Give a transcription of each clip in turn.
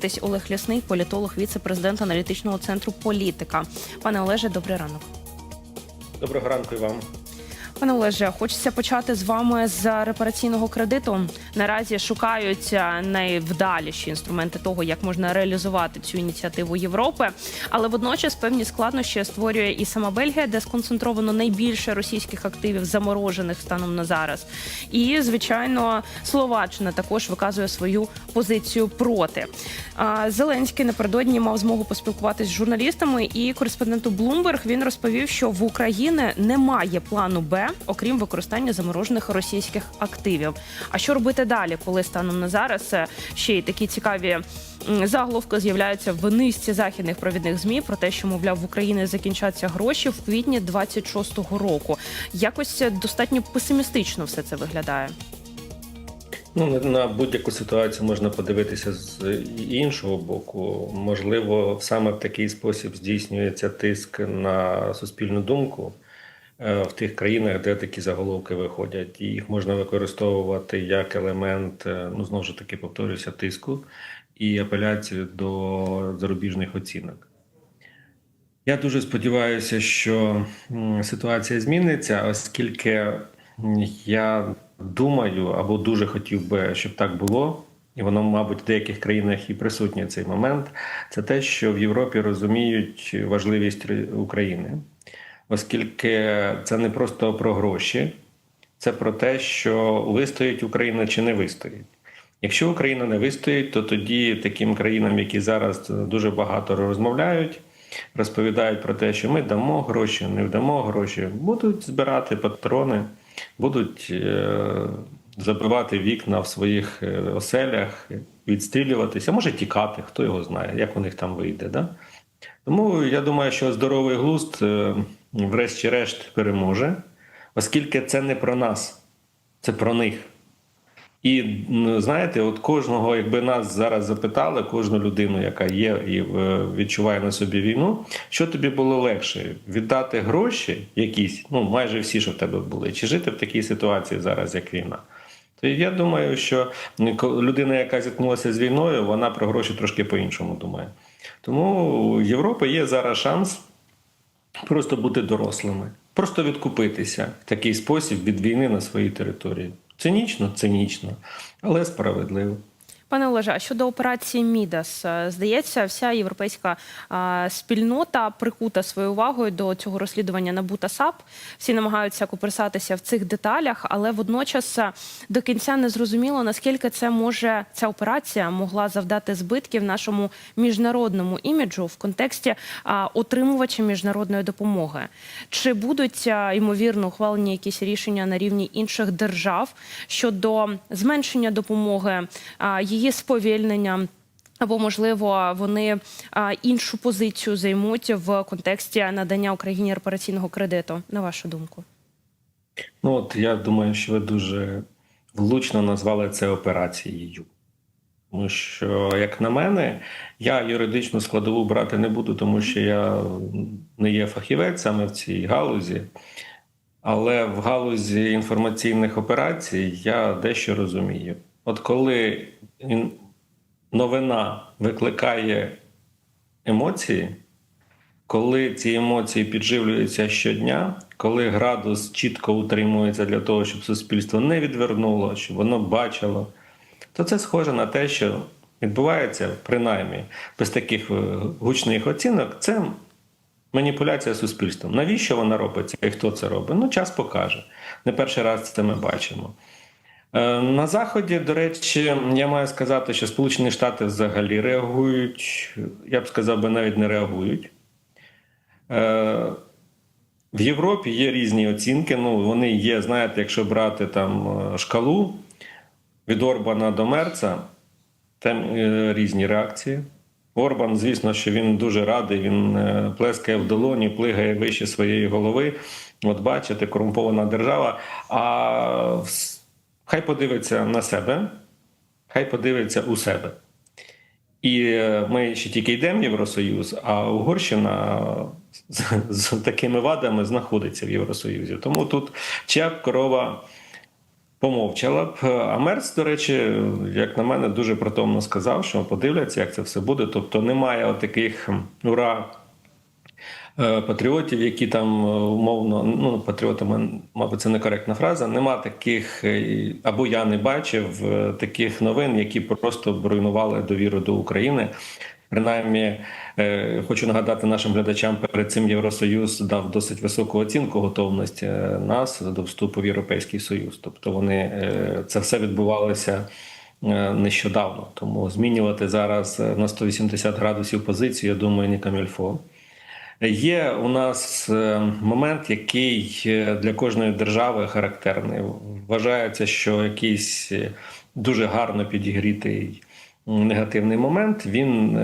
Десь Олег Лясний, політолог, віце-президент аналітичного центру політика. Пане Олеже, добрий ранок. Доброго ранку і вам. Пане Олеже, хочеться почати з вами з репараційного кредиту. Наразі шукають е, найвдаліші інструменти того, як можна реалізувати цю ініціативу Європи. Але водночас певні складнощі створює і сама Бельгія, де сконцентровано найбільше російських активів, заморожених станом на зараз. І звичайно, Словаччина також виказує свою позицію проти. Зеленський напередодні мав змогу поспілкуватися з журналістами, і кореспонденту Bloomberg він розповів, що в Україні немає плану Б, окрім використання заморожених російських активів. А що робити далі, коли станом на зараз е, ще й такі цікаві заголовки з'являються в низці західних провідних змі про те, що мовляв в Україні закінчаться гроші в квітні 26-го року. Якось е, достатньо песимістично все це виглядає. Ну на- будь-яку ситуацію можна подивитися з іншого боку. Можливо, саме в такий спосіб здійснюється тиск на суспільну думку е, в тих країнах, де такі заголовки виходять, і їх можна використовувати як елемент, е, ну знову ж таки повторюся, тиску і апеляцію до зарубіжних оцінок. Я дуже сподіваюся, що ситуація зміниться, оскільки я думаю або дуже хотів би, щоб так було, і воно, мабуть, в деяких країнах і присутнє цей момент. Це те, що в Європі розуміють важливість України, оскільки це не просто про гроші, це про те, що вистоїть Україна чи не вистоїть. Якщо Україна не вистоїть, то тоді таким країнам, які зараз дуже багато розмовляють, розповідають про те, що ми дамо гроші, не вдамо гроші, будуть збирати патрони, будуть е, забивати вікна в своїх е, оселях, відстрілюватися, може тікати, хто його знає, як у них там вийде. Да? Тому я думаю, що здоровий глузд, е, врешті-решт, переможе, оскільки це не про нас, це про них. І знаєте, от кожного, якби нас зараз запитали, кожну людину, яка є і е, відчуває на собі війну, що тобі було легше віддати гроші, якісь, ну майже всі, що в тебе були, чи жити в такій ситуації зараз, як війна? То я думаю, що людина, яка зіткнулася з війною, вона про гроші трошки по-іншому думає. Тому у Європи є зараз шанс просто бути дорослими, просто відкупитися в такий спосіб від війни на своїй території. Цинічно, цинічно, але справедливо. Пане Олеже, а щодо операції Мідас, е, здається, вся європейська е, спільнота прикута своєю увагою до цього розслідування НАБУ та САП. Всі намагаються копирсатися в цих деталях, але водночас е, до кінця не зрозуміло, наскільки це може ця операція могла завдати збитків нашому міжнародному іміджу в контексті отримувача міжнародної допомоги. Чи будуть а, ймовірно ухвалені якісь рішення на рівні інших держав щодо зменшення допомоги, а, її сповільнення? Або можливо вони а, іншу позицію займуть в контексті надання Україні репараційного кредиту, на вашу думку? Ну от я думаю, що ви дуже влучно назвали це операцією. Тому що, як на мене, я юридичну складову брати не буду, тому що я не є фахівець саме в цій галузі. Але в галузі інформаційних операцій я дещо розумію. От коли новина викликає емоції, коли ці емоції підживлюються щодня, коли градус чітко утримується для того, щоб суспільство не відвернуло, щоб воно бачило, то це схоже на те, що відбувається принаймні без таких е, гучних оцінок. Це маніпуляція суспільством. Навіщо вона робиться і хто це робить? Ну, час покаже. Не перший раз це ми бачимо. Е, На заході, до речі, я маю сказати, що Сполучені Штати взагалі реагують. Я б сказав би, навіть не реагують. Е, В Європі є різні оцінки. Ну, вони є, знаєте, якщо брати там е, шкалу від Орбана до Мерца, там різні реакції. Орбан, звісно, що він дуже радий, він плескає в долоні, плигає вище своєї голови. От бачите, корумпована держава. А хай подивиться на себе, хай подивиться у себе. І е, ми ще тільки йдемо в Євросоюз, а Угорщина з, з такими вадами знаходиться в Євросоюзі. Тому тут чап, корова помовчала б. А Мерц, до речі, як на мене, дуже притомно сказав, що подивляться, як це все буде. Тобто немає таких ура. Е, Патріотів, які там е, умовно, ну патріотами, мабуть, це некоректна фраза. Нема таких, е, або я не бачив таких новин, які просто руйнували довіру до України. Принаймні, хочу нагадати нашим глядачам, перед цим Євросоюз дав досить високу оцінку готовності нас до вступу в Європейський Союз. Тобто вони це все відбувалося нещодавно. Тому змінювати зараз на 180 градусів позицію, я думаю, не камільфо. Є у нас е, момент, який е, для кожної держави характерний. Вважається, що якийсь е, дуже гарно підігрітий негативний момент, він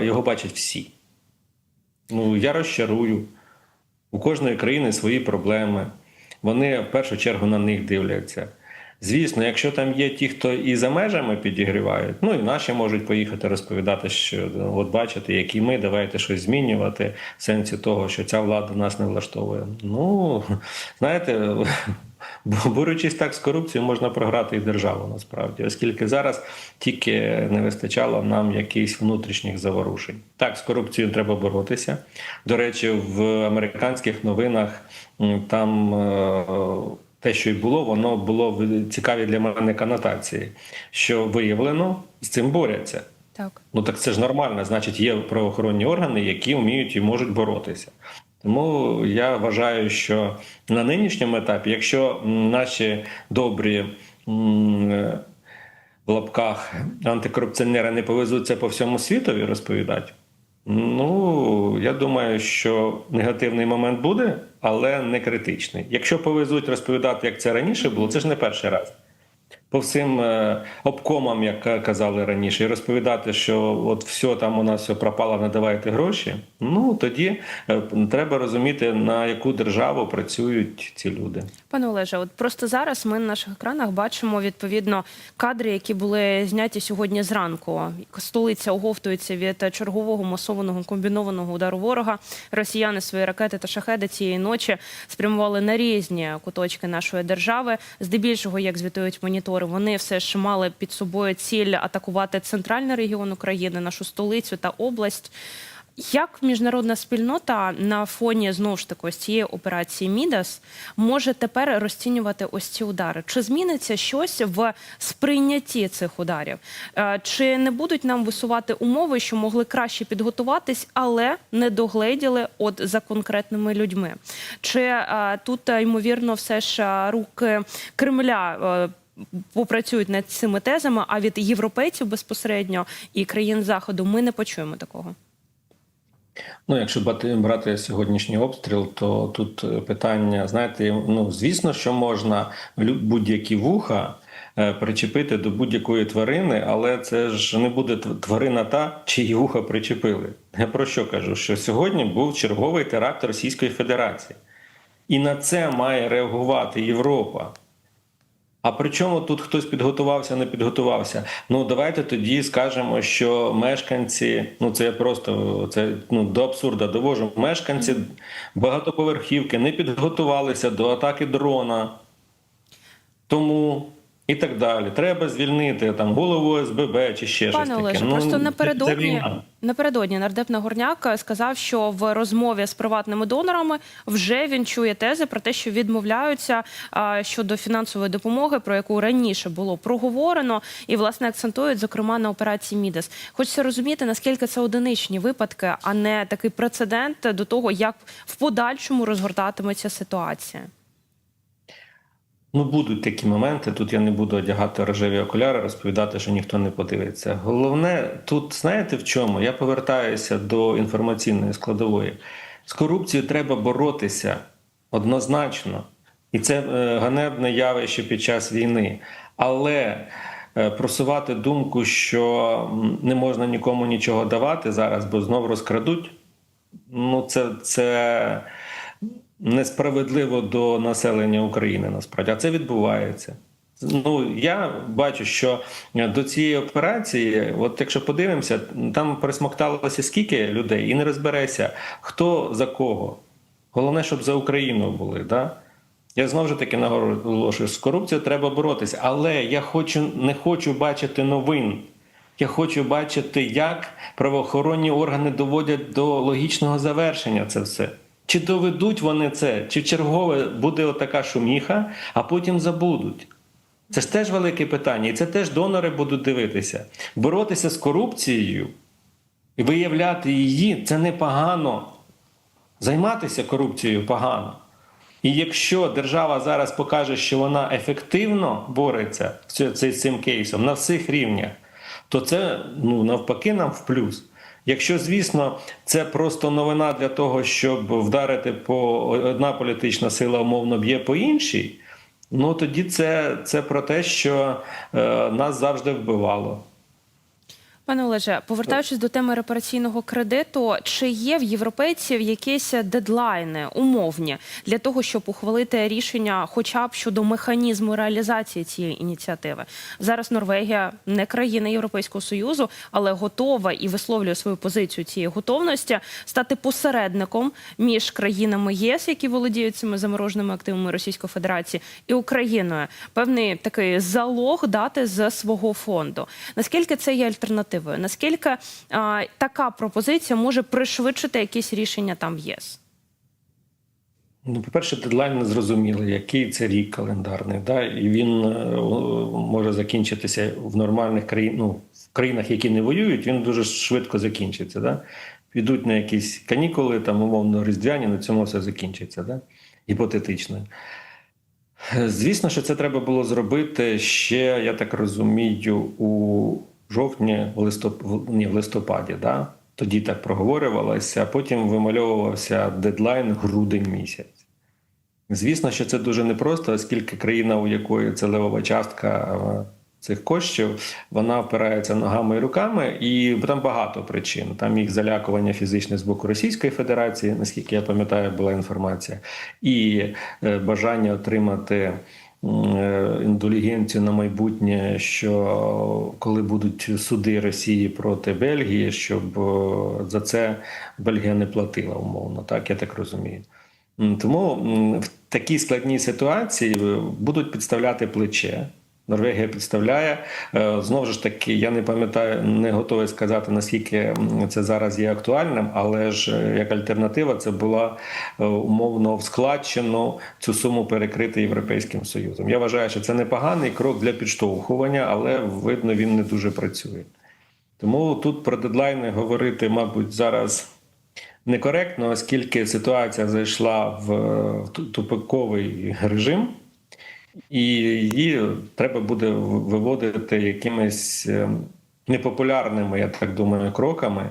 його бачать всі. Ну, я розчарую. У кожної країни свої проблеми. Вони в першу чергу на них дивляться. Звісно, якщо там є ті, хто і за межами підігрівають, ну і наші можуть поїхати розповідати, що от бачите, які ми, давайте щось змінювати в сенсі того, що ця влада нас не влаштовує. Ну знаєте, борючись так з корупцією, можна програти і державу насправді, оскільки зараз тільки не вистачало нам якихось внутрішніх заворушень. Так, з корупцією треба боротися. До речі, в американських новинах там. Те, що й було, воно було в цікаві для мене конотації, що виявлено з цим борються. Так. Ну так це ж нормально. Значить, є правоохоронні органи, які вміють і можуть боротися. Тому я вважаю, що на нинішньому етапі, якщо наші добрі в лапках антикорупціонери не повезуть це по всьому світові розповідати. Ну, я думаю, що негативний момент буде, але не критичний. Якщо повезуть розповідати, як це раніше було, це ж не перший раз. По всім е, обкомам, як казали раніше, і розповідати, що от все там у нас все пропало, надавайте гроші. Ну тоді е, треба розуміти, на яку державу працюють ці люди. Пане Олеже, от просто зараз ми на наших екранах бачимо відповідно кадри, які були зняті сьогодні зранку. Столиця оговтується від чергового масованого комбінованого удару ворога. Росіяни свої ракети та шахеди цієї ночі спрямували на різні куточки нашої держави. Здебільшого, як звітують монітори, вони все ж мали під собою ціль атакувати центральний регіон України, нашу столицю та область. Як міжнародна спільнота на фоні знову ж таки ось цієї операції Мідас може тепер розцінювати ось ці удари? Чи зміниться щось в сприйнятті цих ударів? Е, Чи не будуть нам висувати умови, що могли краще підготуватись, але не догледіли от за конкретними людьми? Чи е, тут ймовірно все ж е, руки Кремля? Попрацюють над цими тезами, а від європейців безпосередньо і країн заходу ми не почуємо такого. Ну, якщо брати, брати сьогоднішній обстріл, то тут е, питання, знаєте, ну звісно, що можна будь-які вуха е, причепити до будь-якої тварини, але це ж не буде тварина та, чиї вуха причепили. Я про що кажу? Що сьогодні був черговий теракт Російської Федерації, і на це має реагувати Європа. А при чому тут хтось підготувався, не підготувався? Ну давайте тоді скажемо, що мешканці, ну це я просто це ну до абсурда довожу. Мешканці багатоповерхівки не підготувалися до атаки дрона. Тому і так далі. Треба звільнити там голову СББ чи ще щось Пане таке. Олеже, Ну, просто напередодні напередодні нардеп Нагорняк сказав, що в розмові з приватними донорами вже він чує тези про те, що відмовляються а, щодо фінансової допомоги, про яку раніше було проговорено, і власне акцентують зокрема на операції Мідас. Хочеться розуміти, наскільки це одиничні випадки, а не такий прецедент до того, як в подальшому розгортатиметься ситуація. Ну, будуть такі моменти. Тут я не буду одягати рожеві окуляри, розповідати, що ніхто не подивиться. Головне, тут знаєте в чому? Я повертаюся до інформаційної складової. З корупцією треба боротися однозначно. І це е, ганебне явище під час війни. Але е, просувати думку, що не можна нікому нічого давати зараз, бо знов розкрадуть. Ну, це, це несправедливо до населення України насправді, а це відбувається. Ну я бачу, що до цієї операції, от якщо подивимося, там присмокталося скільки людей, і не розбереся, хто за кого. Головне, щоб за Україну були. Да? Я знову ж таки наголошую, з корупцією треба боротися, але я хочу, не хочу бачити новин. Я хочу бачити, як правоохоронні органи доводять до логічного завершення це все. Чи доведуть вони це, чи чергове буде отака шуміха, а потім забудуть. Це ж теж велике питання, і це теж донори будуть дивитися. Боротися з корупцією і виявляти її це непогано. Займатися корупцією погано. І якщо держава зараз покаже, що вона ефективно бореться з цим- кейсом на всіх рівнях, то це ну, навпаки нам в плюс. Якщо, звісно, це просто новина для того, щоб вдарити по одна політична сила умовно б'є по іншій, ну тоді це, це про те, що е, нас завжди вбивало. Пане Олеже, повертаючись до теми репараційного кредиту, чи є в європейців якісь дедлайни умовні для того, щоб ухвалити рішення, хоча б щодо механізму реалізації цієї ініціативи? Зараз Норвегія не країна Європейського союзу, але готова і висловлює свою позицію цієї готовності стати посередником між країнами ЄС, які володіють цими замороженими активами Російської Федерації, і Україною. Певний такий залог дати з свого фонду. Наскільки це є альтернативою? Наскільки а, така пропозиція може пришвидшити якісь рішення там в єс? Ну, по-перше, дедлайн не зрозумілий, який це рік календарний. Да? І він е, може закінчитися в нормальних країнах, ну, в країнах, які не воюють, він дуже швидко закінчиться. Да? Підуть на якісь канікули, там, умовно, різдвяні, на цьому все закінчиться, да? гіпотетично. Е, Звісно, що це треба було зробити ще, я так розумію, у жовтні, в листоп... в- ні, в листопаді. Да? Тоді так проговорювалося, а потім вимальовувався дедлайн грудень місяць. Звісно, що це дуже непросто, оскільки країна, у якої це левова частка е, цих коштів, вона впирається ногами і руками, і там багато причин. Там їх залякування фізичне з боку Російської Федерації, наскільки я пам'ятаю, була інформація, і е, бажання отримати індулігенцію на майбутнє, що коли будуть суди Росії проти Бельгії, щоб е, за це Бельгія не платила умовно, так я так розумію. Тому в такій складній ситуації е, будуть підставляти плече. Норвегія підставляє Е, знову ж таки. Я не пам'ятаю, не готовий сказати наскільки це зараз є актуальним, але ж е, як альтернатива це була е, умовно в складчину цю суму перекрити європейським союзом. Я вважаю, що це непоганий крок для підштовхування, але видно, він не дуже працює. Тому тут про дедлайни говорити, мабуть, зараз некоректно, оскільки ситуація зайшла в тупиковий режим, і її треба буде виводити якимись е, непопулярними, я так думаю, кроками.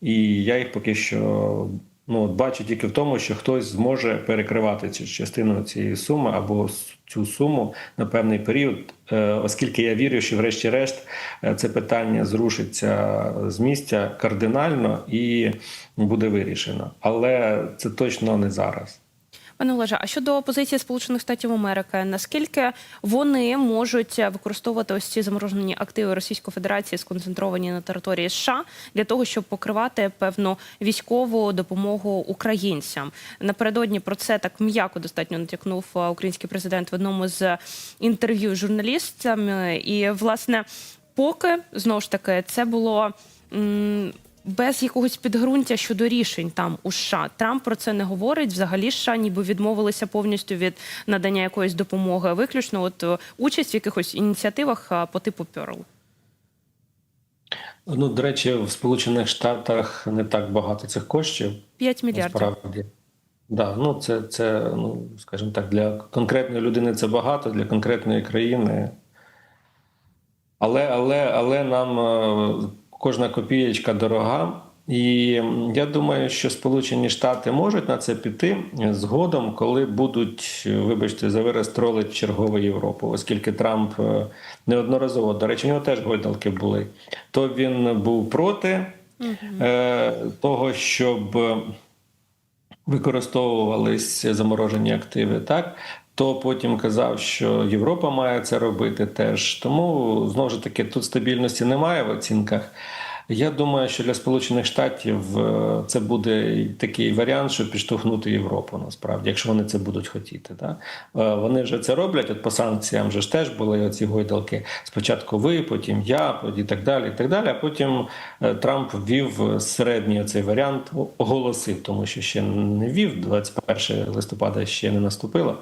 І я їх поки що ну, бачу тільки в тому, що хтось зможе перекривати цю частину цієї суми або цю суму на певний період, е, оскільки я вірю, що, врешті-решт, е, це питання зрушиться з місця кардинально і буде вирішено. Але це точно не зараз. Пане Олеже, а щодо позиції Сполучених Штатів Америки, наскільки вони можуть використовувати ось ці заморожені активи Російської Федерації, сконцентровані на території США, для того, щоб покривати певну військову допомогу українцям? Напередодні про це так м'яко достатньо натякнув е, український президент в одному з інтерв'ю з журналістами. І власне, поки знову ж таки це було. Без якогось підґрунтя щодо рішень там у США. Трамп про це не говорить. Взагалі США ніби відмовилися повністю від надання якоїсь допомоги. Виключно от е, участь в якихось ініціативах е, по типу Перл. Ну, до речі, в Сполучених Штатах не так багато цих коштів. 5 мільярдів. Насправді. Да, ну це, це, ну, скажімо так, для конкретної людини це багато, для конкретної країни. Але, але, але нам е, кожна копієчка дорога. І я думаю, що Сполучені Штати можуть на це піти згодом, коли будуть, вибачте, за вираз тролить чергову Європу, оскільки Трамп е, неодноразово, до речі, у нього теж гойдалки були. То він був проти е, того, щоб використовувались заморожені активи, так то потім казав, що Європа має це робити теж. Тому знову ж таки тут стабільності немає в оцінках. Я думаю, що для Сполучених Штатів е, це буде такий варіант, щоб підштовхнути Європу насправді, якщо вони це будуть хотіти. Да? Е, Вони вже це роблять. От по санкціям вже ж теж були оці гойдалки. Спочатку ви, потім я, і так далі. і так далі. А потім е, Трамп ввів середній цей варіант, оголосив, тому що ще не ввів, 21 листопада ще не наступило.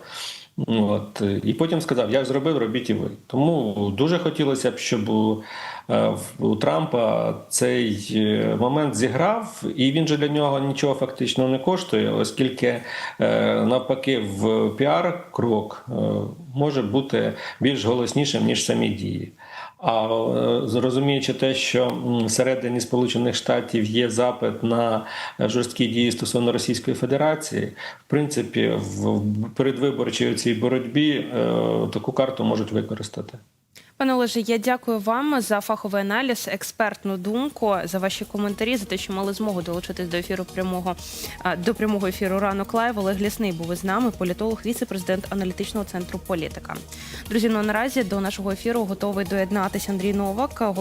От і потім сказав: як зробив, робіть і ви. Тому дуже хотілося б, щоб у, е, у Трампа цей е, момент зіграв, і він же для нього нічого фактично не коштує, оскільки е, навпаки в піар крок може бути більш голоснішим ніж самі дії. А е, зрозуміючи те, що всередині Сполучених Штатів є запит на жорсткі дії стосовно Російської Федерації, в принципі, в в передвиборчій цій боротьбі е, таку карту можуть використати. Пане Олеже, я дякую вам за фаховий аналіз, експертну думку, за ваші коментарі, за те, що мали змогу долучитись до ефіру прямого до прямого ефіру ранок лайв. Олег Лісний був із нами, політолог, віце-президент аналітичного центру політика. Друзі, ну наразі до нашого ефіру готовий доєднатися Андрій Новак.